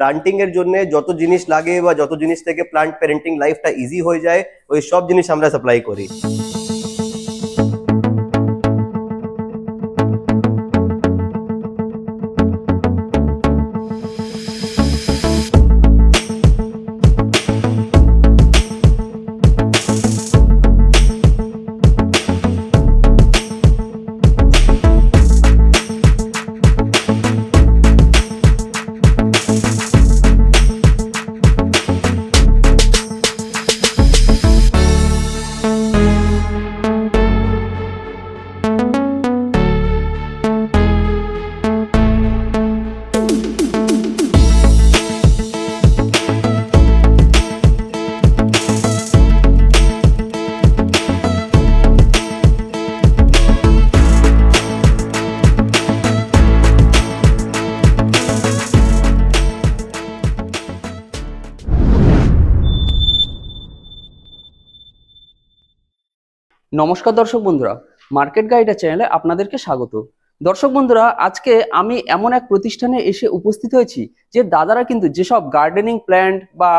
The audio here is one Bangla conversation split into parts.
প্লান্টিং এর জন্য যত জিনিস লাগে বা যত জিনিস থেকে প্লান্ট প্যারেন্টিং লাইফটা ইজি হয়ে যায়, ওই সব জিনিস আমরা সাপ্লাই করি। নমস্কার দর্শক বন্ধুরা মার্কেট গাইডার চ্যানেলে আপনাদেরকে স্বাগত। দর্শক বন্ধুরা, আজকে আমি এমন এক প্রতিষ্ঠানে এসে উপস্থিত হয়েছি যে দাদারা কিন্তু যেসব গার্ডেনিং প্ল্যান্ট বা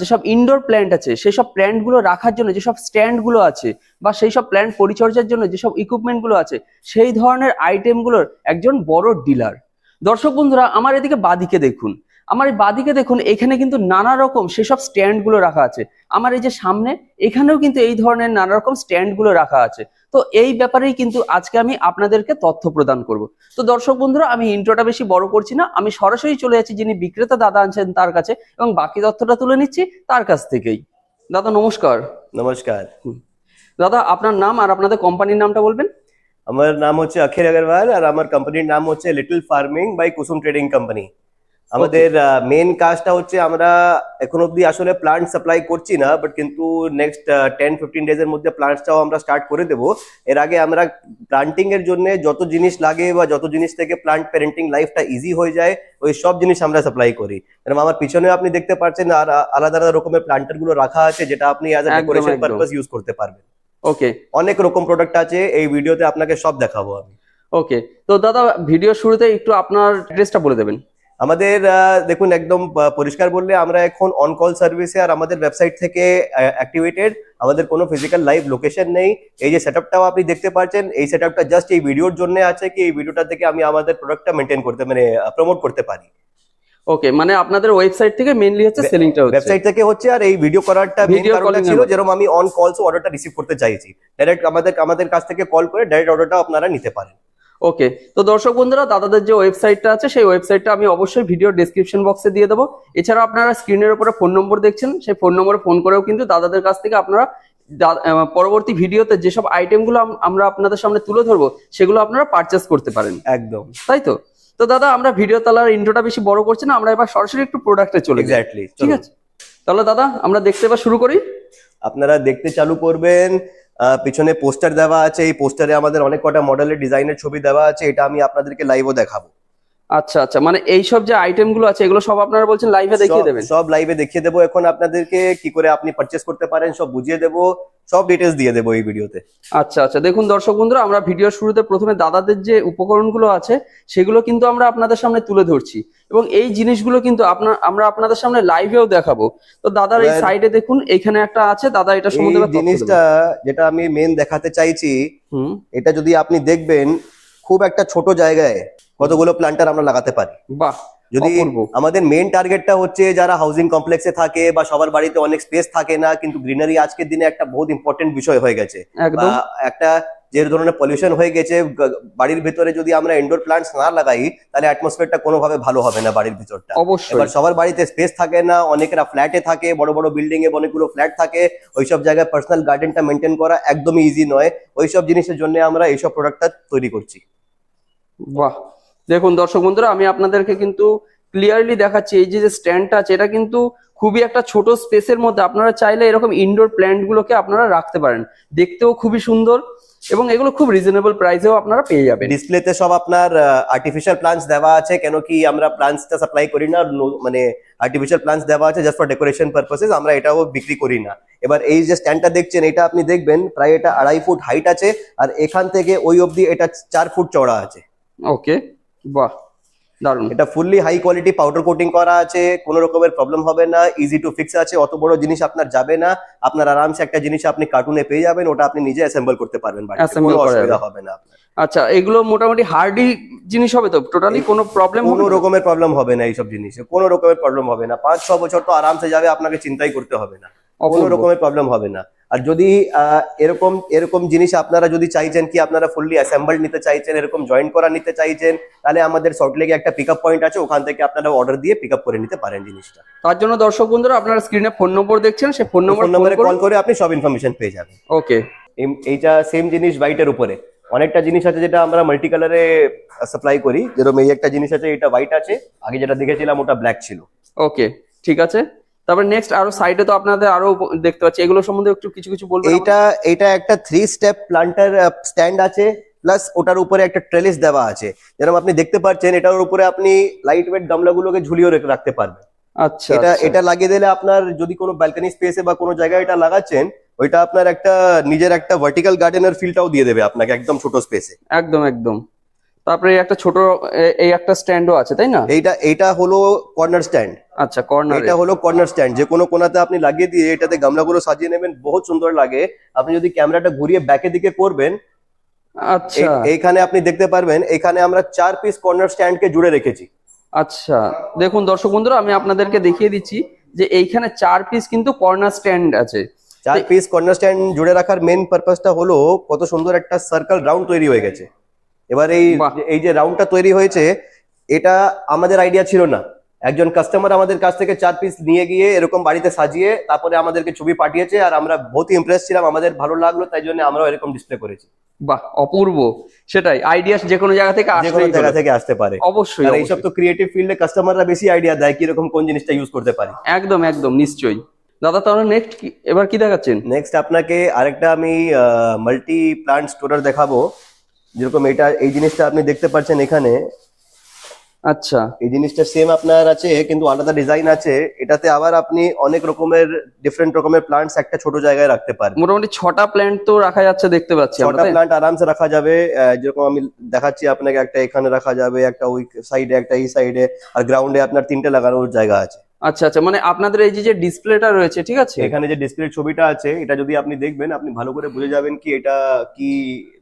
যেসব ইনডোর প্ল্যান্ট আছে, সেসব প্ল্যান্টগুলো রাখার জন্য, যেসব স্ট্যান্ডগুলো আছে বা সেই সব প্ল্যান্ট পরিচর্যার জন্য যেসব ইকুইপমেন্টগুলো আছে, সেই ধরনের আইটেমগুলোর একজন বড় ডিলার দর্শক বন্ধুরা, আমার এদিকে বাদিকে দেখুন। আমার এই বাদিকে দেখুন এখানে কিন্তু নানা রকম সেসব স্ট্যান্ডগুলো রাখা আছে। আমার এই যে সামনে এখানেও কিন্তু এই ধরনের নানা রকম স্ট্যান্ডগুলো রাখা আছে। তো এই ব্যাপারেই কিন্তু আজকে আমি আপনাদেরকে তথ্য প্রদান করব। তো দর্শক বন্ধুরা আমি ইন্ট্রোটা বেশি বড় করছি না আমি সরাসরি চলে যাচ্ছি যিনি বিক্রেতা দাদা আনছেন তার কাছে এবং বাকি তথ্যটা তুলে নিচ্ছি তার কাছ থেকেই। দাদা নমস্কার। নমস্কার। দাদা আপনার নাম আর আপনাদের কোম্পানির নামটা বলবেন? আমার নাম হচ্ছে অখিল আগরওয়াল আর আমার কোম্পানির নাম হচ্ছে little farming by Kusum trading company আমাদের মেন কাজটা হচ্ছে আমরা এখন অব্দি আসলে প্লান্ট সাপ্লাই করছি না বাট কিন্তু নেক্সট টেন ফিফটিন ডেজ এর মধ্যে প্লান্টসটাও আমরা স্টার্ট করে দেবো। এর আগে আমরা প্লান্টিং এর জন্য যত জিনিস লাগে বা যত জিনিস থেকে প্লান্ট প্যারেন্টিং লাইফটা ইজি হয়ে যায় ওই সব জিনিস আমরা সাপ্লাই করি। এরকম আমার পিছনে আপনি দেখতে পাচ্ছেন আর আলাদা আলাদা রকমের প্লান্টারগুলো রাখা আছে যেটা আপনি অ্যাজ এ একদম, ডেকোরেশন পারপাস ইউজ করতে পারবেন। ওকে অনেক রকম প্রোডাক্ট আছে এই ভিডিওতে আপনাকে সব দেখাবো আমি। ওকে তো দাদা ভিডিও শুরুতে একটু আপনার অ্যাড্রেসটা বলে দেবেন। আমাদের দেখুন একদম পরিষ্কার বললে আমরা এখন অন কল সার্ভিসে আর আমাদের ওয়েবসাইট থেকে অ্যাক্টিভেটেড আমাদের কোনো ফিজিক্যাল লাইভ লোকেশন নেই। এই যে সেটআপটাও আপনি দেখতে পাচ্ছেন এই সেটআপটা জাস্ট এই ভিডিওর জন্য আছে কি এই ভিডিওটা থেকে আমি আমাদের প্রোডাক্টটা মেনটেন করতে মানে প্রমোট করতে পারি। ওকে মানে আপনাদের ওয়েবসাইট থেকে মেইনলি হচ্ছে সেলিংটা হচ্ছে। ওয়েবসাইট থেকে হচ্ছে আর এই ভিডিও করারটা Video কারণটা ছিল। যেরকম আমি অন কলস অর্ডারটা রিসিভ করতে চাইছি। ডাইরেক্ট আমাদের আমাদের কাছ থেকে কল করে ডাইরেক্ট অর্ডারটা আপনারা নিতে পারেন। ওকে তো দর্শক বন্ধুরা দাদাদের যে ওয়েবসাইটটা আছে সেই ওয়েবসাইটটা আমি অবশ্যই ভিডিও ডেসক্রিপশন বক্সে দিয়ে দেবো। এছাড়া আপনারা স্ক্রিনের উপরে ফোন নম্বর দেখছেন সেই ফোন নম্বরে ফোন করেও কিন্তু দাদাদের কাছ থেকে আপনারা পরবর্তী ভিডিওতে যেসব আইটেমগুলো আম- আমরা আপনাদের সামনে তুলে ধরবো সেগুলো আপনারা পারচেস করতে পারেন। একদম। তাই তো? তো দাদা আমরা ভিডিও তালার ইন্ট্রোটা বেশি বড় করছি না আমরা এবার সরাসরি একটু প্রোডাক্টে চলে যাই। এক্স্যাক্টলি ঠিক আছে? তাহলে দাদা আমরা দেখতে এবার শুরু করি। আপনারা দেখতে চালু করবেন পিছনে পোস্টার দেওয়া আছে। এই পোস্টারে আমাদের অনেক কটা মডেলের ডিজাইনের ছবি দেওয়া আছে। এটা আমি আপনাদেরকে লাইভও দেখাবো। আচ্ছা আচ্ছা। মানে এইসব যে আইটেমগুলো আছে এগুলো সব আপনারা বলছেন লাইভে দেখিয়ে দেবেন? সব লাইভে দেখিয়ে দেবো। এখন আপনাদেরকে কি করে আপনি পারচেস করতে পারেন সব বুঝিয়ে দেবো। সব ডিটেলস দিয়ে দেবো এই ভিডিওতে আচ্ছা আচ্ছা। দেখুন দর্শক বন্ধুরা আমরা ভিডিওর শুরুতে প্রথমে দাদাদের যে উপকরণগুলো আছে সেগুলো কিন্তু আমরা আপনাদের সামনে তুলে ধরছি। এবং এই জিনিসগুলো কিন্তু আপনার আমরা আপনাদের সামনে লাইভেও দেখাবো। তো দাদার এই সাইডে দেখুন এখানে একটা আছে। দাদা এটা এই সম্বন্ধে জিনিসটা যেটা আমি মেন দেখাতে চাইছি হুম। এটা যদি আপনি দেখবেন খুব একটা ছোট জায়গায় কতগুলো প্লান্টার আমরা লাগাতে পারি। বাহ যদি আমাদের মেন টার্গেটটা হচ্ছে যারা হাউজিং কমপ্লেক্সে থাকে বা সবার বাড়িতে অনেক স্পেস থাকে না কিন্তু গ্রিনারি আজকের দিনে একটা বহুত ইম্পর্টেন্ট বিষয় হয়ে গেছে। বা একটা যে ধরনের পলিউশন হয়ে গেছে বাড়ির ভিতরে যদি আমরা ইনডোর প্লান্টস না লাগাই তাহলে অ্যাটমসফিয়ারটা কোনোভাবে ভালো হবে না বাড়ির ভিতরটা। অবশ্যই। এবার সবার বাড়িতে স্পেস থাকে না অনেকেরা ফ্ল্যাটে থাকে বড় বড় বিল্ডিং এ অনেকগুলো ফ্ল্যাট থাকে ওইসব জায়গায় পার্সোনাল গার্ডেনটা মেনটেন করা একদমই ইজি নয়। ওইসব জিনিসের জন্য আমরা এইসব প্রোডাক্টটা তৈরি করছি। বাহ দেখুন দর্শক বন্ধুরা আমি আপনাদেরকে কিন্তু ক্লিয়ারলি দেখাচ্ছি এই যে যে স্ট্যান্ডটা আছে এটা কিন্তু খুবই একটা ছোট স্পেসের মধ্যে আপনারা চাইলে এরকম ইনডোর প্ল্যান্ট গুলোকে আপনারা রাখতে পারেন। দেখতেও খুবই সুন্দর এবং এগুলো খুব রিজনেবল প্রাইসেও আপনারা পেয়ে যাবেন। ডিসপ্লেতে সব আপনার আর্টিফিশিয়াল প্লান্টস দেওয়া আছে কেন কি আমরা প্লান্টসটা সাপ্লাই করি না মানে আর্টিফিশিয়াল প্লান্টস দেওয়া আছে জাস্ট ফর ডেকোরেশন পারপাসেস আমরা এটাও বিক্রি করি না। এবার এই যে স্ট্যান্ডটা দেখছেন এটা আপনি দেখবেন প্রায় এটা আড়াই ফুট হাইট আছে আর এখান থেকে ওই অবধি এটা চার ফুট চওড়া আছে। ওকে বাহ দারুণ এটা fully high quality powder coating করা আছে কোনো রকমের প্রবলেম হবে না ইজি টু ফিক্স আছে অত বড় জিনিস আপনার যাবে না আপনার আরামসে একটা জিনিস আপনি কার্টুনে পেয়ে যাবেন ওটা আপনি নিজে অ্যাসেম্বল করতে পারবেন বাড়িতে কোনো অসুবিধা হবে না আপনার। আচ্ছা এগুলো মোটামুটি হার্ডি জিনিস হবে তো? টোটালি কোনো প্রবলেম কোনো রকমের প্রবলেম হবে না এইসব জিনিসে কোনো রকমের প্রবলেম হবে না। পাঁচ ছ বছর তো আরামসে যাবে আপনাকে চিন্তাই করতে হবে না। কোনো রকমের প্রবলেম হবে না। আর যদি এরকম এরকম জিনিস আপনারা যদি চাইছেন কি আপনারা ফুললি অ্যাসেম্বল নিতে চাইছেন এরকম জয়েন করা নিতে চাইছেন তাহলে আমাদের সল্টলেকে একটা পিক পয়েন্ট আছে ওখান থেকে আপনারা অর্ডার দিয়ে পিক করে নিতে পারেন জিনিসটা। তার জন্য দর্শক বন্ধুরা আপনারা স্ক্রিনে ফোন নম্বর দেখছেন সেই ফোন নম্বর নম্বরে কল করে আপনি সব ইনফরমেশন পেয়ে যাবেন। ওকে এইটা সেম জিনিস হোয়াইটের উপরে। অনেকটা জিনিস আছে যেটা আমরা মাল্টি কালারে সাপ্লাই করি। যেরকম এই একটা জিনিস আছে এটা হোয়াইট আছে। আগে যেটা দেখেছিলাম ওটা ব্ল্যাক ছিল। ওকে ঠিক আছে। তারপর নেক্সট আরও সাইডে তো আপনাদের আরও দেখতে পাচ্ছি। এগুলো সম্বন্ধে একটু কিছু কিছু বলবেন এটা এটা একটা থ্রি স্টেপ প্লান্টার স্ট্যান্ড আছে প্লাস ওটার উপরে একটা ট্রেলিস দেওয়া আছে। যেরকম আপনি দেখতে পাচ্ছেন এটার উপরে আপনি লাইট ওয়েট গামলাগুলোকে ঝুলিয়ে রেখে রাখতে পারবেন। আচ্ছা এটা আচ্ছা। এটা লাগিয়ে দিলে আপনার যদি কোনো ব্যালকনি স্পেসে বা কোনো জায়গায় এটা লাগাচ্ছেন ওইটা আপনার একটা নিজের একটা ভার্টিক্যাল গার্ডেনের ফিলটাও দিয়ে দেবে আপনাকে একদম ছোট স্পেসে একদম একদম। তারপরে একটা ছোট এই একটা স্ট্যান্ডও আছে তাই না? এইটা এইটা হলো কর্নার স্ট্যান্ড আচ্ছা কর্নার এটা হলো কর্নার স্ট্যান্ড যে কোনো কোনাতে আপনি লাগিয়ে দিয়ে এটাতে গামলাগুলো সাজিয়ে নেবেন বহুত সুন্দর লাগে। আপনি যদি ক্যামেরাটা ঘুরিয়ে ব্যাকের দিকে করবেন আচ্ছা। এইখানে আপনি দেখতে পারবেন এখানে আমরা চার পিস কর্নার স্ট্যান্ডকে জুড়ে রেখেছি। আচ্ছা। দেখুন দর্শক বন্ধুরা আমি আপনাদেরকে দেখিয়ে দিচ্ছি যে এইখানে চার পিস কিন্তু কর্নার স্ট্যান্ড আছে। চার পিস কর্নার স্ট্যান্ড জুড়ে রাখার মেন পারপাসটা হলো কত সুন্দর একটা সার্কেল রাউন্ড তৈরি হয়ে গেছে। এবার এই এই যে রাউন্ডটা তৈরি হয়েছে এটা আমাদের আইডিয়া ছিল না। একজন কাস্টমার আমাদের কাছ থেকে চার পিস নিয়ে গিয়ে এরকম বাড়িতে সাজিয়ে তারপরে আমাদেরকে ছবি পাঠিয়েছে আর আমরা বহুত ইমপ্রেস ছিলাম আমাদের ভালো লাগল তাই জন্য আমরাও এরকম ডিসপ্লে করেছি। বাহ অপূর্ব। সেটাই আইডিয়া যে কোনো জায়গা থেকে যে কোনো জায়গা থেকে আসতে পারে। অবশ্যই আর এইসব তো ক্রিয়েটিভ ফিল্ডে কাস্টমাররা বেশি আইডিয়া দেয় কীরকম কোন জিনিসটা ইউজ করতে পারি। একদম একদম নিশ্চয়ই। দাদা তাহলে নেক্সট এবার কি দেখাচ্ছেন? নেক্সট আপনাকে আরেকটা আমি মাল্টি প্লান্ট স্টোরার দেখাবো। যেরকম এটা এই জিনিসটা আপনি দেখতে পাচ্ছেন এখানে। আচ্ছা। এই জিনিসটা সেম আপনার আছে কিন্তু আলাদা ডিজাইন আছে। এটাতে আবার আপনি অনেক রকমের ডিফারেন্ট রকমের প্লান্টস একটা ছোট জায়গায় রাখতে পারেন। মোটামুটি ছটা প্ল্যান্ট তো রাখা যাচ্ছে দেখতে পাচ্ছি ছটা? প্লান্ট আরামসে রাখা যাবে। যেরকম আমি দেখাচ্ছি আপনাকে একটা এখানে রাখা যাবে একটা ওই সাইডে একটা এই সাইডে আর গ্রাউন্ডে আপনার তিনটে লাগানোর জায়গা আছে। আচ্ছা আচ্ছা মানে আপনাদের এই যে ডিসপ্লেটা রয়েছে ঠিক আছে? এখানে যে ডিসপ্লে ছবিটা আছে এটা যদি আপনি দেখবেন আপনি ভালো করে বুঝে যাবেন কি এটা কি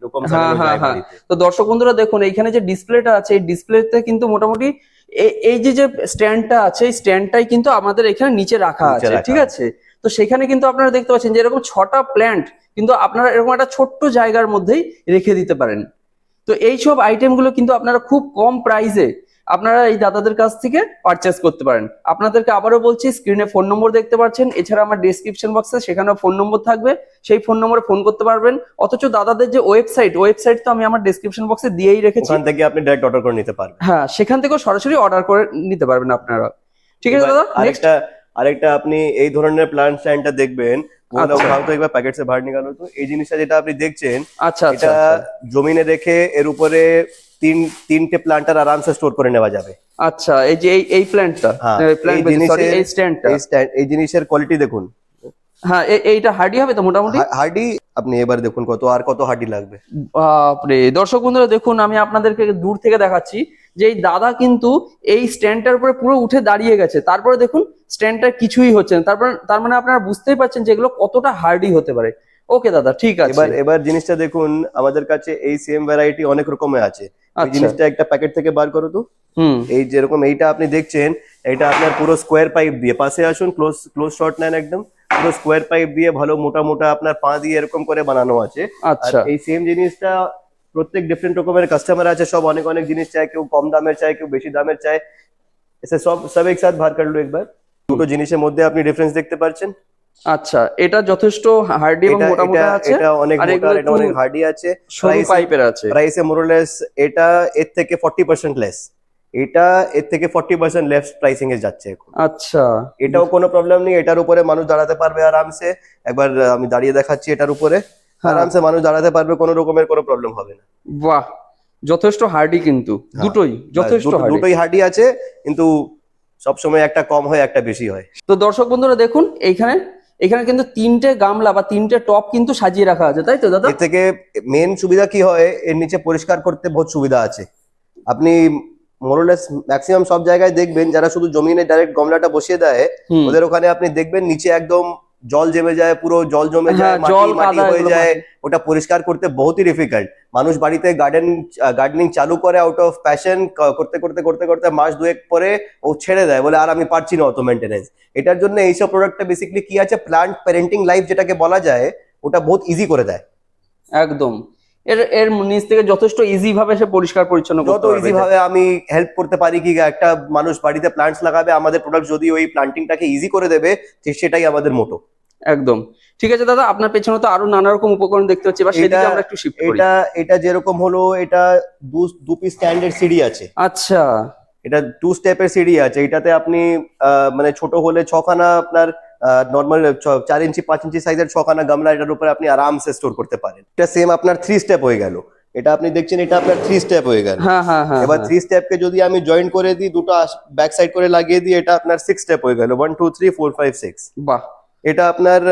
রকম হ্যাঁ, হ্যাঁ, হ্যাঁ। তো দর্শক বন্ধুরা দেখুন এইখানে যে ডিসপ্লেটা আছে এই ডিসপ্লেতে কিন্তু মোটামুটি এই যে যে স্ট্যান্ডটা আছে এই স্ট্যান্ডটাই কিন্তু আমাদের এখানে নিচে রাখা আছে ঠিক আছে। তো সেখানে কিন্তু আপনারা দেখতে পাচ্ছেন যে এরকম ছটা প্ল্যান্ট কিন্তু আপনারা এরকম একটা ছোট্ট জায়গার মধ্যেই রেখে দিতে পারেন। তো এই সব আইটেমগুলো কিন্তু আপনারা খুব কম প্রাইসে আপনারা এই দাদাদের কাছ থেকে পারচেস করতে পারেন। আপনাদেরকে আবারও বলছি স্ক্রিনে ফোন নম্বর দেখতে পাচ্ছেন এছাড়া আমার ডিসক্রিপশন বক্সে সেখানেও ফোন নম্বর থাকবে। সেই ফোন নম্বরে ফোন করতে পারবেন অথচ দাদাদের যে ওয়েবসাইট ওয়েবসাইট তো আমি আমার ডিসক্রিপশন বক্সে দিয়েই রেখেছি। ওখান থেকে আপনি ডাইরেক্ট অর্ডার করে নিতে পারবেন। হ্যাঁ সেখান থেকেও সরাসরি অর্ডার করে নিতে পারবেন আপনারা। ঠিক আছে দাদা? আরেকটা আরেকটা আপনি এই ধরনের প্ল্যান স্ট্যান্ডটা দেখবেন। আচ্ছা। তো এই জিনিসটা যেটা আপনি দেখছেন আচ্ছা।, আচ্ছা, আচ্ছা। জমিনে রেখে এর উপরে তিন তিনটে প্লান্টার আরামসে স্টোর করে নেওয়া যাবে। আচ্ছা এই যে এই এই প্ল্যান্টটা প্ল্যান্ট এই এই স্ট্যান্ডটা এই জিনিসের কোয়ালিটি দেখুন। হ্যাঁ এইটা হার্ডি হবে তো মোটামুটি? হার্ডি আপনি এবার দেখুন কত আর কত হার্ডি লাগবে। বাপরে দর্শক বন্ধুরা দেখুন আমি আপনাদেরকে দূর থেকে দেখাচ্ছি যে এই দাদা কিন্তু এই স্ট্যান্ডটার উপরে পুরো উঠে দাঁড়িয়ে গেছে। তারপরে দেখুন স্ট্যান্ডটা কিছুই হচ্ছে না। তারপরে তার মানে আপনারা বুঝতেই পারছেন যে এগুলো কতটা হার্ডি হতে পারে। ওকে দাদা ঠিক আছে। এবার এবার জিনিসটা দেখুন আমাদের কাছে এই সেম ভ্যারাইটি অনেক রকমের আছে। জিনিসটা একটা প্যাকেট থেকে বার করো তো। এই যেরকম এইটা আপনি দেখছেন এটা আপনার পুরো স্কোয়ার পাইপ দিয়ে পাশে আসুন ক্লোজ ক্লোজ শর্ট নেন একদম। পুরো স্কোয়ার পাইপ দিয়ে ভালো মোটা মোটা আপনার পা দিয়ে এরকম করে বানানো আছে। আচ্ছা। এই সেম জিনিসটা প্রত্যেক ডিফারেন্ট রকমের কাস্টমার আছে সব অনেক অনেক জিনিস চায় কেউ কম দামের চায় কেউ বেশি দামের চায়। এসে সব সব এক সাথ বার করল একবার। দুটো জিনিসের মধ্যে আপনি ডিফারেন্স দেখতে পাচ্ছেন আচ্ছা এটা যথেষ্ট হার্ডি এবং মোটা মোটা আছে এটা অনেক মোটা এটা অনেক হার্ডি আছে। সরু পাইপের আছে। প্রাইসে মোরলেস এটা এর থেকে ফর্টি পার্সেন্ট লেস এটা এর থেকে ফর্টি পার্সেন্ট লেস প্রাইসিং এ যাচ্ছে এখন। আচ্ছা। এটাও কোনো প্রবলেম নেই এটার উপরে মানুষ দাঁড়াতে পারবে আরামসে। একবার আমি দাঁড়িয়ে দেখাচ্ছি এটার উপরে। হ্যাঁ। আরামসে মানুষ দাঁড়াতে পারবে কোনো রকমের কোনো প্রবলেম হবে না। বাহ! যথেষ্ট হার্ডি কিন্তু হ্যাঁ, দুটোই যথেষ্ট হার্ডি দুটোই হার্ডি আছে কিন্তু সবসময় একটা কম হয় একটা বেশি হয়। তো দর্শক বন্ধুরা দেখুন এইখানে এখানে কিন্তু তিনটে গামলা বা তিনটে টপ কিন্তু সাজিয়ে রাখা আছে তাই তো দাদা? এর থেকে মেন সুবিধা কি হয়? এর নিচে পরিষ্কার করতে বহুত সুবিধা আছে। আপনি মোরলেস ম্যাক্সিমাম সব জায়গায় দেখবেন যারা শুধু জমিনে ডাইরেক্ট গামলাটা বসিয়ে দেয় ওদের ওখানে আপনি দেখবেন নিচে একদম জল জমে যায় পুরো জল জমে যায় হ্যাঁ, জল মাটি হয়ে যায় ওটা পরিষ্কার করতে বহুতই ডিফিকাল্ট মানুষ বাড়িতে গার্ডেন গার্ডেনিং চালু করে আউট অফ প্যাশন করতে করতে করতে করতে মাস দুয়েক পরে ও ছেড়ে দেয় বলে আর আমি পারছি না অত মেনটেনেন্স এটার জন্য এইসব প্রোডাক্টটা বেসিক্যালি কি আছে? প্ল্যান্ট প্যারেন্টিং লাইফ যেটাকে বলা যায় ওটা বহুত ইজি করে দেয়। একদম। এর এর নিচ থেকে যথেষ্ট ইজি ভাবে সে পরিষ্কার পরিচ্ছন্ন যত ইজি ভাবে আমি হেল্প করতে পারি কি একটা মানুষ বাড়িতে প্লান্টস লাগাবে আমাদের প্রোডাক্ট যদি ওই প্লান্টিংটাকে ইজি করে দেবে ঠিক সেটাই আমাদের মোটো একদম। ঠিক আছে দাদা আপনার পেছনে তো আরও নানা রকম উপকরণ দেখতে হচ্ছে এবার সেদিকে এটা- আমরা একটু শিফট করি। এটা এটা যেরকম হলো এটা দু দু পিস স্ট্যান্ডার্ড সিঁড়ি আছে। আচ্ছা। এটা টু স্টেপের সিঁড়ি আছে এটাতে আপনি মানে ছোট হলে ছখানা আপনার নর্মাল চার ইঞ্চি পাঁচ ইঞ্চি সাইজের ছখানা গামলা এটার উপরে আপনি আরামসে স্টোর করতে পারেন। এটা সেম আপনার থ্রি স্টেপ হয়ে গেল। এটা আপনি দেখছেন এটা আপনার থ্রি স্টেপ হয়ে গেল। হ্যাঁ হ্যাঁ হ্যাঁ এবার। থ্রি স্টেপকে যদি আমি জয়েন করে দিই দুটো ব্যাক সাইড করে লাগিয়ে দিই এটা আপনার সিক্স স্টেপ হয়ে গেল। One two three four five six বাহ। এটা আপনার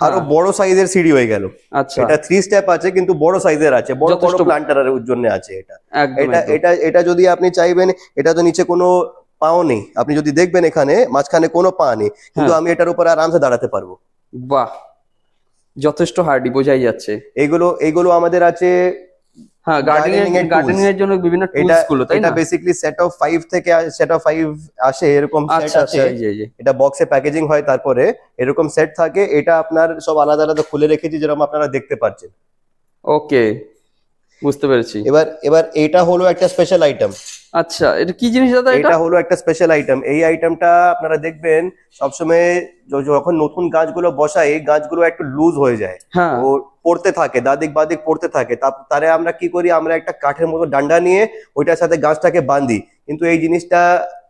আরও। বড় সাইজের সিঁড়ি হয়ে গেল। আচ্ছা। এটা থ্রি স্টেপ আছে কিন্তু বড় সাইজের আছে বড় বড় প্লান্টারের জন্য আছে এটা। এটা এটা এটা যদি আপনি চাইবেন এটা তো নিচে কোনো পাও নেই। আপনি যদি দেখবেন এখানে মাঝখানে কোনো পা নেই কিন্তু হ্যাঁ। আমি এটার উপর আরামসে দাঁড়াতে পারব। বাহ যথেষ্ট হার্ডি বোঝাই যাচ্ছে। এইগুলো এইগুলো আমাদের আছে হ্যাঁ গার্ডেনিং এর এর গার্ডেনিং এর জন্য বিভিন্ন এটা টুলসগুলো তাই এটা বেসিক্যালি সেট অফ থেকে সেট অফ আসে এরকম সেট আচ্ছা আছে আচ্ছা এটা বক্সে প্যাকেজিং হয় তারপরে এরকম সেট থাকে এটা আপনার সব আলাদা আলাদা খুলে রেখেছি যেরকম আপনারা দেখতে পাচ্ছেন। ওকে বুঝতে পেরেছি। এবার এবার এটা হলো একটা স্পেশাল আইটেম আচ্ছা এটা কি জিনিস দাদা এটা? হলো একটা স্পেশাল আইটেম এই আইটেমটা আপনারা দেখবেন সবসময় যখন নতুন গাছগুলো বসায় এই গাছগুলো একটু লুজ হয়ে যায়। হ্যাঁ। ও পড়তে থাকে দাদিক বাদিক পড়তে থাকে। তারে আমরা কি করি? আমরা একটা কাঠের মতো ডান্ডা নিয়ে ওইটার সাথে গাছটাকে বাঁধি। কিন্তু এই জিনিসটা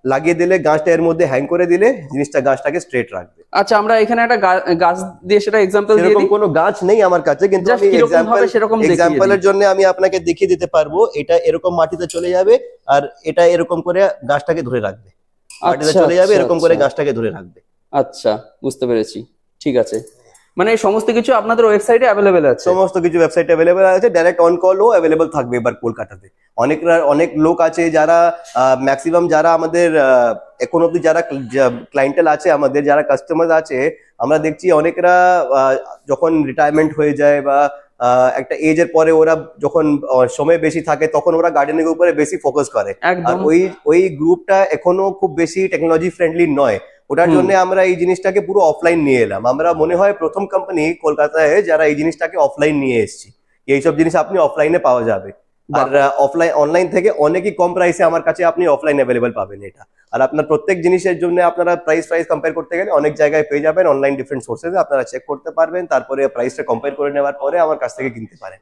লাগিয়ে দিলে গাছটা এর মধ্যে হ্যাং করে দিলে জিনিসটা গাছটাকে স্ট্রেট রাখবে। আচ্ছা আমরা এখানে একটা গাছ দিয়ে সেটা এক্সাম্পল দিয়ে দিই। কোনো গাছ নেই আমার কাছে কিন্তু আমি এক্সাম্পল সেরকম এক্সাম্পলের জন্য আমি আপনাকে দেখিয়ে দিতে পারব এটা এরকম মাটিতে চলে যাবে আর এটা এরকম করে গাছটাকে ধরে রাখবে। মাটিতে আচ্ছা, চলে যাবে আচ্ছা, এরকম করে আচ্ছা। গাছটাকে ধরে রাখবে। আচ্ছা বুঝতে পেরেছি। ঠিক আছে। মানে সমস্ত কিছু আপনাদের ওয়েবসাইটে অ্যাভেলেবেল আছে? সমস্ত কিছু ওয়েবসাইট অ্যাভেলেবেল আছে ডাইরেক্ট অন কলও অ্যাভেলেবল থাকবে এবার কলকাতাতে। অনেক অনেক লোক আছে যারা ম্যাক্সিমাম যারা আমাদের এখন অব্দি যারা ক্লায়েন্টেল আছে আমাদের যারা কাস্টমার আছে আমরা দেখছি অনেকরা যখন রিটায়ারমেন্ট হয়ে যায় বা একটা এজ এর পরে ওরা যখন সময় বেশি থাকে তখন ওরা গার্ডেনিং এর উপরে বেশি ফোকাস করে। আর ওই ওই গ্রুপটা এখনও খুব বেশি টেকনোলজি ফ্রেন্ডলি নয়। ওটার জন্য আমরা এই জিনিসটাকে পুরো অফলাইন নিয়ে এলাম। আমরা মনে হয় প্রথম কোম্পানি কলকাতায় যারা এই জিনিসটাকে অফলাইন নিয়ে এসেছি। এইসব জিনিস আপনি অফলাইনে পাওয়া যাবে। আর অফলাইন অনলাইন থেকে অনেকই কম প্রাইসে আমার কাছে আপনি অফলাইন অ্যাভেলেবেল পাবেন এটা। আর আপনার প্রত্যেক জিনিসের জন্য আপনারা প্রাইস প্রাইস কম্পেয়ার করতে গেলে অনেক জায়গায় পেয়ে যাবেন অনলাইন ডিফারেন্ট সোর্সেস আপনারা চেক করতে পারবেন তারপরে প্রাইসটা কম্পেয়ার করে নেওয়ার পরে আমার কাছ থেকে কিনতে পারেন।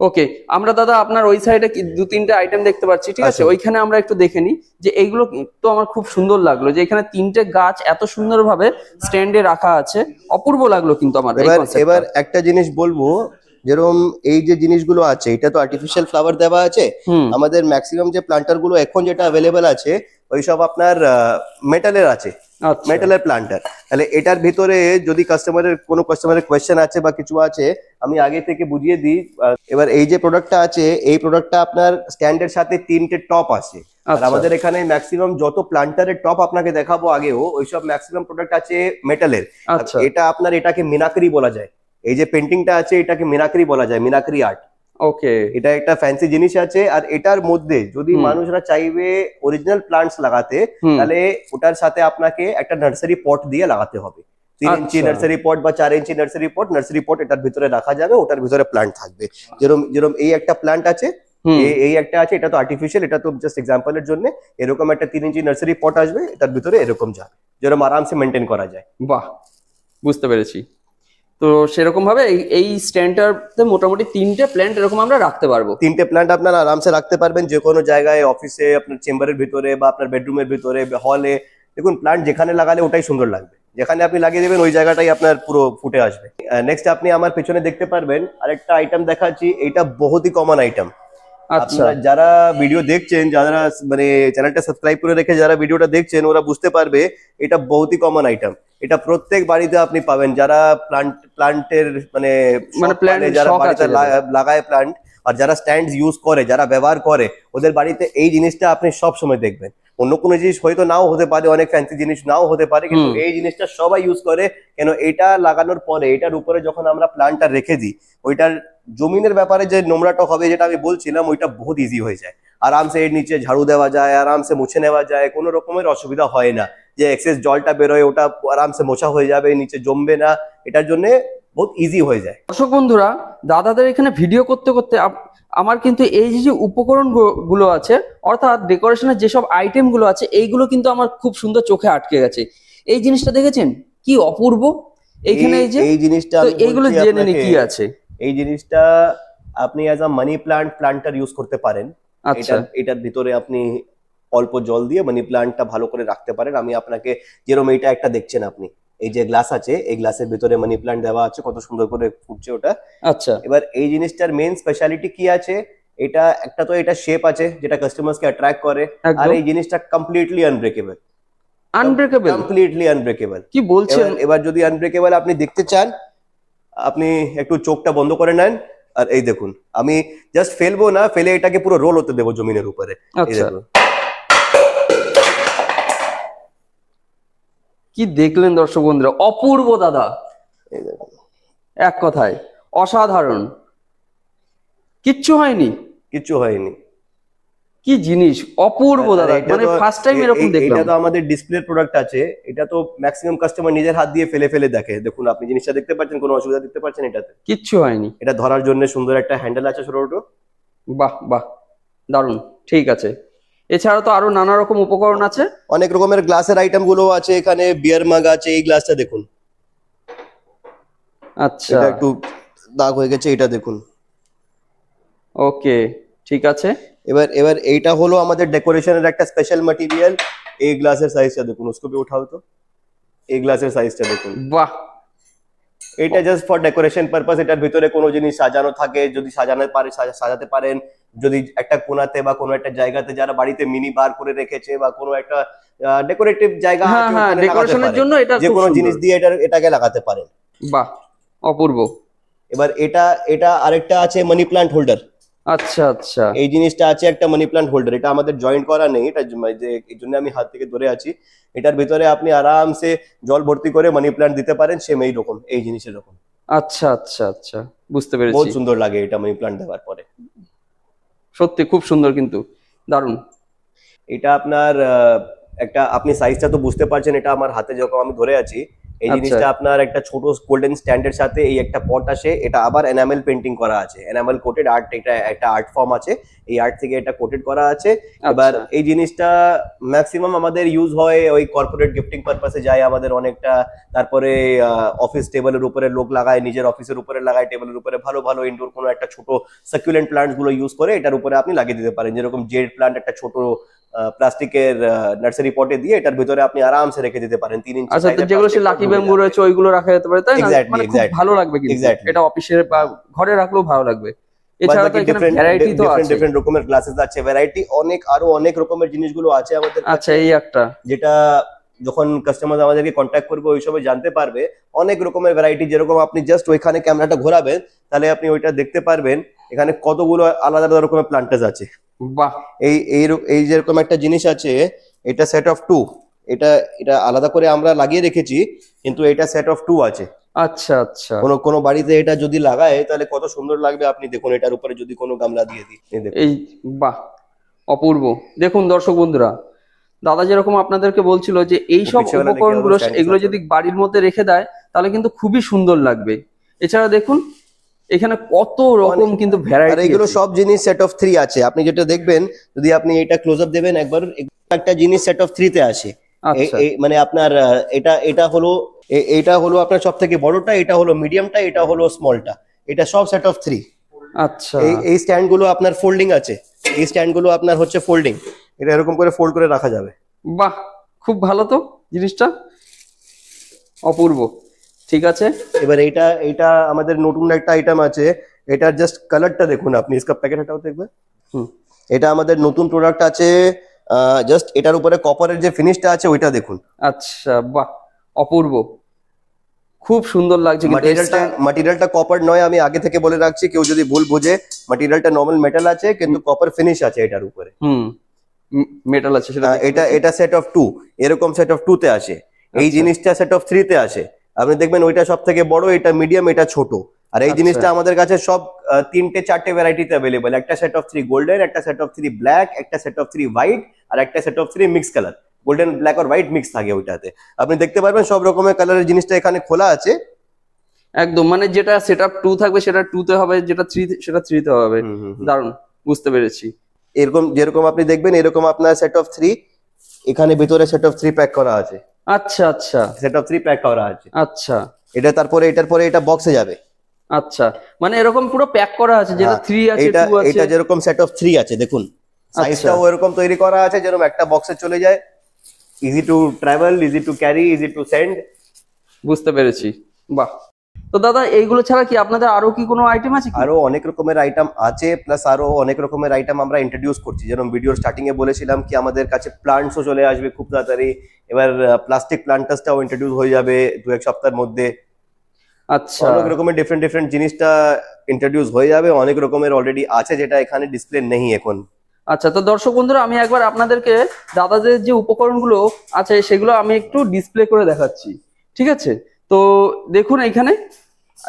ওকে আমরা দাদা আপনার ওই সাইডে দু তিনটে আইটেম দেখতে পাচ্ছি ঠিক আছে? আচ্ছা। ওইখানে আমরা একটু দেখে নিই যে এইগুলো তো আমার খুব সুন্দর লাগল যে এখানে তিনটে গাছ এত সুন্দরভাবে স্ট্যান্ডে রাখা আছে। অপূর্ব লাগল কিন্তু আমার এবার এবার একটা জিনিস বলব যেরকম এই যে জিনিসগুলো আছে এটা তো আর্টিফিশিয়াল ফ্লাওয়ার দেওয়া আছে। আমাদের ম্যাক্সিমাম যে প্লান্টারগুলো এখন যেটা অ্যাভেলেবেল আছে ওইসব আপনার মেটালের আছে। আচ্ছা। মেটালের প্লান্টার তাহলে এটার ভিতরে যদি কাস্টমারের কোনো কাস্টমারের কোয়েশ্চেন আছে বা কিছু আছে আমি আগে থেকে বুঝিয়ে দিই। এবার এই যে প্রোডাক্টটা আছে এই প্রোডাক্টটা আপনার স্ট্যান্ডের সাথে তিনটে টপ আছে। আর আচ্ছা। আমাদের এখানে ম্যাক্সিমাম যত প্লান্টারের টপ আপনাকে দেখাবো আগেও ওইসব ম্যাক্সিমাম প্রোডাক্ট আছে মেটালের আচ্ছা। এটা আপনার এটাকে মিনাকরি বলা যায়। এই যে পেন্টিংটা আছে এটাকে মিনাকরি বলা যায় মিনাকরি আর্ট। ওকে। এটা একটা ফ্যান্সি জিনিস আছে আর এটার মধ্যে যদি মানুষরা চাইবে অরিজিনাল প্লান্টস লাগাতে তাহলে ওটার সাথে আপনাকে একটা নার্সারি পট দিয়ে লাগাতে হবে। তিন ইঞ্চি আচ্ছা। নার্সারি পট বা চার ইঞ্চি নার্সারি পট নার্সারি পট এটার ভিতরে রাখা যাবে ওটার ভিতরে প্লান্ট থাকবে। যেরকম যেরকম এই একটা প্লান্ট আছে এই- এই একটা আছে এটা তো আর্টিফিশিয়াল এটা তো জাস্ট এক্সাম্পলের জন্য এরকম একটা তিন ইঞ্চি নার্সারি পট আসবে এটার ভিতরে এরকম যাবে। যেরকম আরামসে মেনটেন করা যায়। বাহ বুঝতে পেরেছি। তো সেরকম ভাবে এই- স্ট্যান্ডটাতে মোটামুটি তিনটে প্ল্যান্ট এরকম আমরা রাখতে পারব। তিনটে প্ল্যান্ট আপনারা আরামসে রাখতে পারবেন, যে কোনো জায়গায় অফিসে আপনার চেম্বারের ভিতরে বা আপনার বেডরুমের ভিতরে হলে দেখুন প্ল্যান্ট যেখানে লাগালে ওটাই সুন্দর লাগবে। যেখানে আপনি লাগিয়ে দেবেন, ওই জায়গাটাই আপনার পুরো ফুটে আসবে। নেক্সট আপনি আমার পেছনে দেখতে পারবেন, আরেকটা আইটেম দেখাচ্ছি, এটা বহুতই কমন আইটেম আপনারা যারা ভিডিও দেখছেন যারা মানে চ্যানেলটা সাবস্ক্রাইব করে রেখে যারা ভিডিওটা দেখছেন ওরা বুঝতে পারবে এটা বহুতই কমন আইটেম এটা প্রত্যেক বাড়িতে আপনি পাবেন। যারা প্লান্ট প্লান্টের মানে মানে মানে যারা বাড়িতে লাগায় প্লান্ট আর যারা স্ট্যান্ড ইউজ করে যারা ব্যবহার করে ওদের বাড়িতে এই জিনিসটা আপনি সব সময় দেখবেন। অন্য কোনো জিনিস হয়তো নাও হতে পারে অনেক ফ্যান্সি জিনিস নাও হতে পারে কিন্তু এই জিনিসটা সবাই ইউজ করে কেন এটা লাগানোর পরে এটার উপরে যখন আমরা প্ল্যান্টটা রেখে দিই ওইটার জমিনের ব্যাপারে যে নোংরাটা হবে যেটা আমি বলছিলাম ওইটা বহুত ইজি হয়ে যায়। আরামসে এর নিচে ঝাড়ু দেওয়া যায় আরামসে মুছে নেওয়া যায় কোনো রকমের অসুবিধা হয় না। যে এক্সেস জলটা বেরোয় ওটা আরামসে মোছা হয়ে যাবে নিচে জমবে না। এটার জন্য বহুত ইজি হয়ে যায়। দর্শক বন্ধুরা দাদাদের এখানে ভিডিও করতে করতে আমার কিন্তু এই যে যে উপকরণ গু- গুলো আছে অর্থাৎ ডেকোরেশনের যেসব আইটেমগুলো আছে এইগুলো কিন্তু আমার খুব সুন্দর চোখে আটকে গেছে। এই জিনিসটা দেখেছেন? কি অপূর্ব। এইখানে এই যে এই জিনিসটা এইগুলো জেনে নি কি আছে। এই জিনিসটা আপনি as a money plant planter use করতে পারেন। আচ্ছা। এটার এটার ভিতরে আপনি অল্প জল দিয়ে মানি প্লান্টটা ভালো করে রাখতে পারেন। আমি আপনাকে যেরকম এটা একটা দেখছেন আপনি। এই যে গ্লাস আছে এই গ্লাসের ভিতরে মানি প্লান্ট দেওয়া আছে কত সুন্দর করে ফুটছে ওটা। আচ্ছা। এবার এই জিনিসটার মেন স্পেশালিটি কি আছে? এটা একটা তো এটা শেপ আছে যেটা কাস্টমার্স কে অ্যাট্রাক্ট করে। আর এই জিনিসটা completely unbreakable unbreakable completely unbreakable কি বলছেন? এবার এবার যদি আনব্রেকেবল আপনি দেখতে চান আপনি একটু চোখটা বন্ধ করে নেন আর এই দেখুন আমি জাস্ট ফেলব না ফেলে এটাকে পুরো রোল হতে দেবো জমিনের উপরে। এই আচ্ছা। দেখুন। কি দেখলেন দর্শক বন্ধুরা? অপূর্ব দাদা। এক কথায় অসাধারণ। কিচ্ছু হয়নি? কিচ্ছু হয়নি। কি জিনিস? অপূর্ব দাদা মানে ফার্স্ট টাইম এরকম দেখলাম। এটা তো আমাদের ডিসপ্লে প্রোডাক্ট আছে। এটা তো ম্যাক্সিমাম কাস্টমার নিজের হাত দিয়ে ফেলে ফেলে দেখে। দেখুন আপনি জিনিসটা দেখতে পাচ্ছেন কোনো অসুবিধা দেখতে পাচ্ছেন এটাতে। কিচ্ছু হয়নি। এটা ধরার জন্য সুন্দর একটা হ্যান্ডেল আছে ছোট ছোট বাহ বাহ। দারুণ। ঠিক আছে। এছাড়া তো আরো নানা রকম উপকরণ আছে অনেক রকমের গ্লাসের আইটেম গুলো আছে এখানে বিয়ার মাগ আছে এই গ্লাসটা দেখুন আচ্ছা এটা একটু দাগ হয়ে গেছে এটা দেখুন ওকে ঠিক আছে এবার এবার এইটা হলো আমাদের ডেকোরেশনের একটা স্পেশাল ম্যাটেরিয়াল এই গ্লাসের সাইজটা দেখুন उसको भी उठाओ তো এই গ্লাসের সাইজটা দেখুন বাহ এটা জাস্ট ফর ডেকোরেশন পারপাস এটার ভিতরে কোনো জিনিস সাজানো থাকে যদি সাজানো পারে সাজা- সাজাতে পারেন যদি একটা কোনাতে বা কোনো একটা জায়গাতে যারা বাড়িতে মিনি বার করে রেখেছে বা কোনো একটা ডেকোরেটিভ জায়গা হ্যাঁ হ্যাঁ ডেকোরেশনের জন্য এটা যে কোনো জিনিস দিয়ে এটা এটাকে লাগাতে পারেন। বাহ অপূর্ব। এবার এটা এটা আরেকটা আছে মানি প্লান্ট হোল্ডার আচ্ছা আচ্ছা। এই জিনিসটা আছে একটা মানি প্লান্ট হোল্ডার এটা আমাদের জয়েন্ট করা নেই এটা এই জন্য আমি হাত থেকে ধরে আছি। এটার ভিতরে আপনি আরামসে জল ভর্তি করে মানি প্লান্ট দিতে পারেন সেম এই রকম এই জিনিসের রকম। আচ্ছা আচ্ছা আচ্ছা বুঝতে পেরেছি। বহুত সুন্দর লাগে এটা মানি প্লান্ট দেওয়ার পরে। সত্যি খুব সুন্দর কিন্তু, দারুণ। এটা আপনার একটা, আপনি সাইজটা তো বুঝতে পারছেন, এটা আমার হাতে যখন আমি ধরে আছি এই আচ্ছা। জিনিসটা আপনার একটা ছোট গোল্ডেন স্ট্যান্ডের সাথে এই একটা পট আসে এটা আবার এনামেল পেন্টিং করা আছে এনামেল কোটেড আর্ট এটা একটা আর্ট ফর্ম আছে এই আর্ট থেকে এটা কোটেড করা আছে এবার আচ্ছা। এই জিনিসটা ম্যাক্সিমাম আমাদের ইউজ হয় ওই কর্পোরেট গিফটিং পারপাসে যায় আমাদের অনেকটা তারপরে অফিস টেবিলের উপরে লোক লাগায় নিজের অফিসের উপরে লাগায় টেবিলের উপরে ভালো ভালো ইনডোর কোনো একটা ছোট সাকুলেন্ট প্লান্টসগুলো ইউজ করে এটার উপরে আপনি লাগিয়ে দিতে পারেন যেরকম জেড প্লান্ট একটা ছোট প্লাস্টিকের নার্সারি পটে দিয়ে এটার ভিতরে আপনি আরামসে রেখে দিতে পারেন তিন ইঞ্চি আচ্ছা তো যেগুলো সে লাকি ব্যাম্বু রয়েছে ওইগুলো রাখা যেতে পারে তাই না? মানে খুব ভালো লাগবে কিন্তু। এটা অফিসের বা ঘরে রাখলেও ভালো লাগবে। এছাড়া তো এখানে ভ্যারাইটি তো আছে। different রকমের গ্লাসেস আছে ভ্যারাইটি অনেক আরও অনেক রকমের জিনিসগুলো আছে আমাদের আচ্ছা এই একটা। যেটা যখন কাস্টমার আমাদেরকে কন্ট্যাক্ট করবে ওই সময় জানতে পারবে অনেক রকমের ভ্যারাইটি যেরকম আপনি জাস্ট ওইখানে ক্যামেরাটা ঘোরাবেন তাহলে আপনি ওইটা দেখতে পারবেন এখানে কতগুলো আলাদা আলাদা রকমের প্লান্টাস আছে। বাহ। এই এই এই যেরকম একটা জিনিস আছে এটা সেট অফ টু এটা এটা আলাদা করে আমরা লাগিয়ে রেখেছি কিন্তু এটা সেট অফ টু আছে। আচ্ছা আচ্ছা। কোনো কোনো বাড়িতে এটা যদি লাগায় তাহলে কত সুন্দর লাগবে আপনি দেখুন এটার উপরে যদি কোনো গামলা দিয়ে দিই এই এই বাহ অপূর্ব। দেখুন দর্শক বন্ধুরা দাদা যেরকম আপনাদেরকে বলছিল যে এই সব উপকরণগুলো এগুলো যদি বাড়ির মধ্যে রেখে দেয় তাহলে কিন্তু খুবই সুন্দর লাগবে। এছাড়া দেখুন এখানে কত রকম কিন্তু ভ্যারাইটি এগুলো সব জিনিস সেট অফ থ্রি আছে। আপনি যেটা দেখবেন যদি আপনি এটা ক্লোজ আপ দেবেন একবার একটা জিনিস সেট অফ থ্রিতে আসে। আচ্ছা। মানে আপনার এটা এটা হলো এটা হলো আপনার সব থেকে বড়টা এটা হলো মিডিয়ামটা এটা হলো স্মলটা এটা সব সেট অফ থ্রি আচ্ছা। এই এই স্ট্যান্ডগুলো আপনার ফোল্ডিং আছে। এই স্ট্যান্ডগুলো আপনার হচ্ছে ফোল্ডিং এটা এরকম করে ফোল্ড করে রাখা যাবে। বাহ! খুব ভালো তো জিনিসটা। অপূর্ব। ঠিক আছে? এবার এইটা এটা আমাদের নতুন একটা আইটেম আছে। এটার জাস্ট কালারটা দেখুন আপনি। ইসকা প্যাকেট হটাও দেখবেন হুম। এটা আমাদের নতুন প্রোডাক্ট আছে। জাস্ট এটার উপরে কপারের যে ফিনিশটা আছে ওইটা দেখুন। আচ্ছা বাহ! অপূর্ব। খুব সুন্দর লাগছে কিন্তু মাটেরিয়ালটা মাটেরিয়ালটা কপার নয় আমি আগে থেকে বলে রাখছি কেউ যদি ভুল বোঝে মাটেরিয়ালটা নর্মাল মেটাল আছে কিন্তু কপার ফিনিশ আছে এটার উপরে। হুম মেটাল আছে সেটা এটা এটা সেট অফ টু এরকম সেট অফ টু তে আসে। এই আচ্ছা। জিনিসটা সেট অফ থ্রি তে আসে। আপনি দেখবেন ওইটা সব থেকে বড় এটা মিডিয়াম এটা ছোট। আর এই আচ্ছা। জিনিসটা আমাদের কাছে সব তিনটে চারটে ভ্যারাইটিতে অ্যাভেলেবল একটা সেট অফ থ্রি গোল্ডেন একটা সেট অফ থ্রি ব্ল্যাক একটা সেট অফ থ্রি হোয়াইট আর একটা set of three mix colour golden black R white mix থাকে ওইটাতে। আপনি দেখতে পারবেন সব রকমের কালারের জিনিসটা এখানে খোলা আছে। একদম মানে যেটা সেট আপ টু থাকবে সেটা টু তে হবে যেটা থ্রি সেটা থ্রি তে হবে। দারুণ বুঝতে পেরেছি। এরকম যেরকম আপনি দেখবেন এরকম আপনার সেট অফ থ্রি এখানে ভিতরে সেট অফ থ্রি প্যাক করা আছে। আচ্ছা আচ্ছা। সেট অফ থ্রি প্যাক করা আছে। আচ্ছা। এটা তারপরে এটার পরে এটা বক্সে যাবে। আচ্ছা। মানে এরকম পুরো প্যাক করা আছে যেটা হ্যাঁ, থ্রি আছে এটা টু আছে। এটা যেরকম সেট অফ থ্রি আছে দেখুন। আচ্ছা। সাইজটাও এরকম তৈরি করা আছে যেরকম একটা বক্সে চলে যায়। Easy to travel easy to carry easy to send বুঝতে পেরেছি। বাহ। তো দাদা এইগুলো ছাড়া কি আপনাদের আরও কি কোনো আইটেম আছে আরও অনেক রকমের আইটেম আছে প্লাস আরও অনেক রকমের আইটেম আমরা ইন্ট্রোডিউস করছি। যেরকম ভিডিওর স্টার্টিং এ বলেছিলাম কি আমাদের কাছে প্লান্টসও চলে আসবে খুব তাড়াতাড়ি। এবার প্লাস্টিক প্লান্টাসটাও ইন্ট্রোডিউস হয়ে যাবে দু এক সপ্তাহের মধ্যে। আচ্ছা। অনেক রকমের ডিফারেন্ট ডিফারেন্ট জিনিসটা ইন্ট্রোডিউস হয়ে যাবে অনেক রকমের অলরেডি আছে যেটা এখানে ডিসপ্লে নেই এখন। আচ্ছা তো দর্শক বন্ধুরা আমি একবার আপনাদেরকে দাদাদের যে উপকরণগুলো আছে সেগুলো আমি একটু ডিসপ্লে করে দেখাচ্ছি। ঠিক আছে? তো দেখুন এখানে,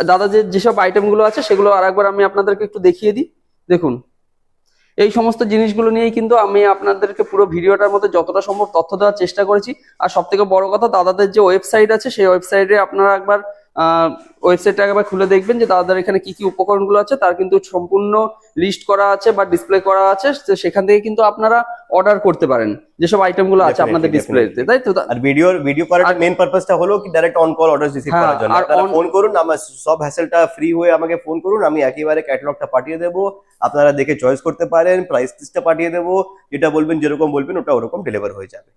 দাদা যে যেসব আইটেমগুলো আছে সেগুলো আর একবার আমি আপনাদেরকে একটু দেখিয়ে দিই। দেখুন, এই সমস্ত জিনিসগুলো নিয়েই কিন্তু আমি আপনাদেরকে পুরো ভিডিওটার মধ্যে যতটা সম্ভব তথ্য দেওয়ার চেষ্টা করেছি। আর সব থেকে বড় কথা, দাদাদের যে ওয়েবসাইট আছে, সেই ওয়েবসাইটে আপনারা একবার ওয়েবসাইটটা একবার খুলে দেখবেন যে দাদাদের এখানে কি কি উপকরণগুলো আছে তার কিন্তু সম্পূর্ণ লিস্ট করা আছে বা ডিসপ্লে করা আছে সেখান থেকে কিন্তু আপনারা অর্ডার করতে পারেন যেসব আইটেমগুলো আছে আপনাদের ডিসপ্লেতে. তাই তো? আর ভিডিও ভিডিও করার মেন পারপাসটা হলো কি direct on call order receive করার জন্য। আর আপনারা ফোন করুন আমার সব হ্যাসেলটা ফ্রি হয়ে আমাকে ফোন করুন আমি একেবারে ক্যাটালগটা পাঠিয়ে দেবো। আপনারা দেখে চয়েস করতে পারেন প্রাইস লিস্টটা পাঠিয়ে দেবো। যেটা বলবেন যেরকম বলবেন ওটা ওরকম ডেলিভার হয়ে যাবে।